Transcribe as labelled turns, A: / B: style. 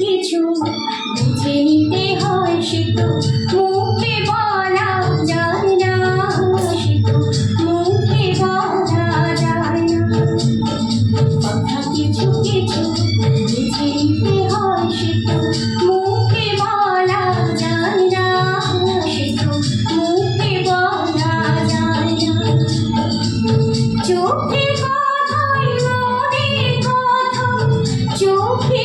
A: কিছু বুঝে নিতে হয় সে তো। মুখে বলা যায় না সে তো। মুখে বলা যায় না। কথা কিছু কিছু বুঝে নিতে হয় সে তো। মুখে বলা যায় না সে তো। মুখে বলা যায় না। চোখে কথায় মনে কথা, চোখে